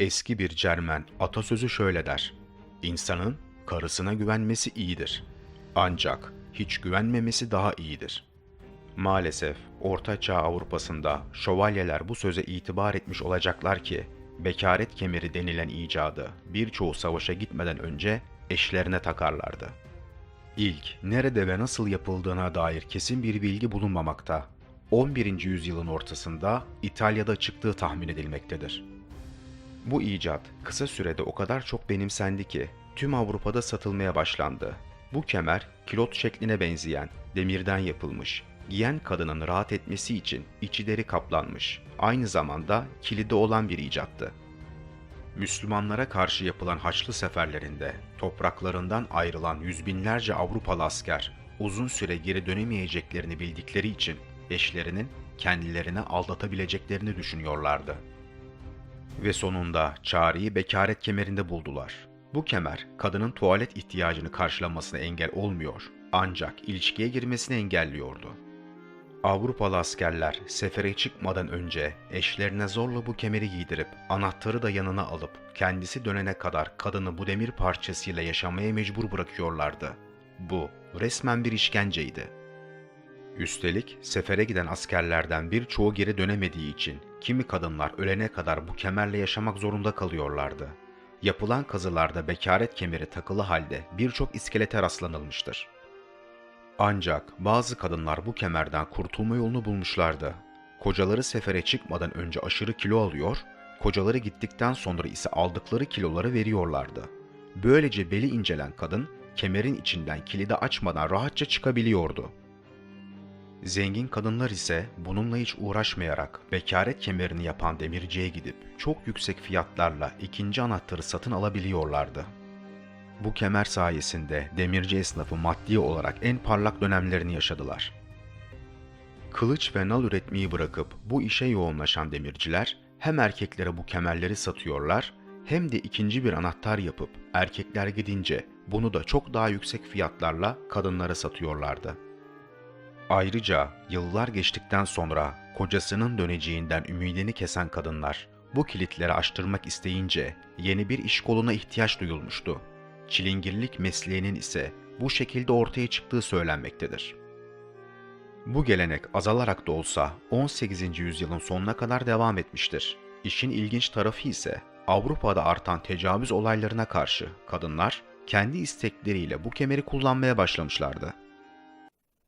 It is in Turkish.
Eski bir Cermen atasözü şöyle der. İnsanın karısına güvenmesi iyidir. Ancak hiç güvenmemesi daha iyidir. Maalesef Orta Çağ Avrupa'sında şövalyeler bu söze itibar etmiş olacaklar ki bekaret kemeri denilen icadı birçoğu savaşa gitmeden önce eşlerine takarlardı. İlk nerede ve nasıl yapıldığına dair kesin bir bilgi bulunmamakta. 11. yüzyılın ortasında İtalya'da çıktığı tahmin edilmektedir. Bu icat kısa sürede o kadar çok benimsendi ki tüm Avrupa'da satılmaya başlandı. Bu kemer kilot şekline benzeyen, demirden yapılmış, giyen kadının rahat etmesi için içi deri kaplanmış, aynı zamanda kilidi olan bir icattı. Müslümanlara karşı yapılan Haçlı seferlerinde topraklarından ayrılan yüz binlerce Avrupalı asker uzun süre geri dönemeyeceklerini bildikleri için eşlerinin kendilerini aldatabileceklerini düşünüyorlardı. Ve sonunda çareyi bekaret kemerinde buldular. Bu kemer kadının tuvalet ihtiyacını karşılamasına engel olmuyor ancak ilişkiye girmesini engelliyordu. Avrupalı askerler sefere çıkmadan önce eşlerine zorla bu kemeri giydirip anahtarı da yanına alıp kendisi dönene kadar kadını bu demir parçasıyla yaşamaya mecbur bırakıyorlardı. Bu resmen bir işkenceydi. Üstelik sefere giden askerlerden birçoğu geri dönemediği için kimi kadınlar ölene kadar bu kemerle yaşamak zorunda kalıyorlardı. Yapılan kazılarda bekaret kemeri takılı halde birçok iskelete rastlanılmıştır. Ancak bazı kadınlar bu kemerden kurtulma yolunu bulmuşlardı. Kocaları sefere çıkmadan önce aşırı kilo alıyor, kocaları gittikten sonra ise aldıkları kiloları veriyorlardı. Böylece beli incelen kadın kemerin içinden kilidi açmadan rahatça çıkabiliyordu. Zengin kadınlar ise bununla hiç uğraşmayarak bekaret kemerini yapan demirciye gidip çok yüksek fiyatlarla ikinci anahtarı satın alabiliyorlardı. Bu kemer sayesinde demirci esnafı maddi olarak en parlak dönemlerini yaşadılar. Kılıç ve nal üretmeyi bırakıp bu işe yoğunlaşan demirciler hem erkeklere bu kemerleri satıyorlar hem de ikinci bir anahtar yapıp erkekler gidince bunu da çok daha yüksek fiyatlarla kadınlara satıyorlardı. Ayrıca yıllar geçtikten sonra kocasının döneceğinden ümidini kesen kadınlar bu kilitleri açtırmak isteyince yeni bir iş koluna ihtiyaç duyulmuştu. Çilingirlik mesleğinin ise bu şekilde ortaya çıktığı söylenmektedir. Bu gelenek azalarak da olsa 18. yüzyılın sonuna kadar devam etmiştir. İşin ilginç tarafı ise Avrupa'da artan tecavüz olaylarına karşı kadınlar kendi istekleriyle bu kemeri kullanmaya başlamışlardı.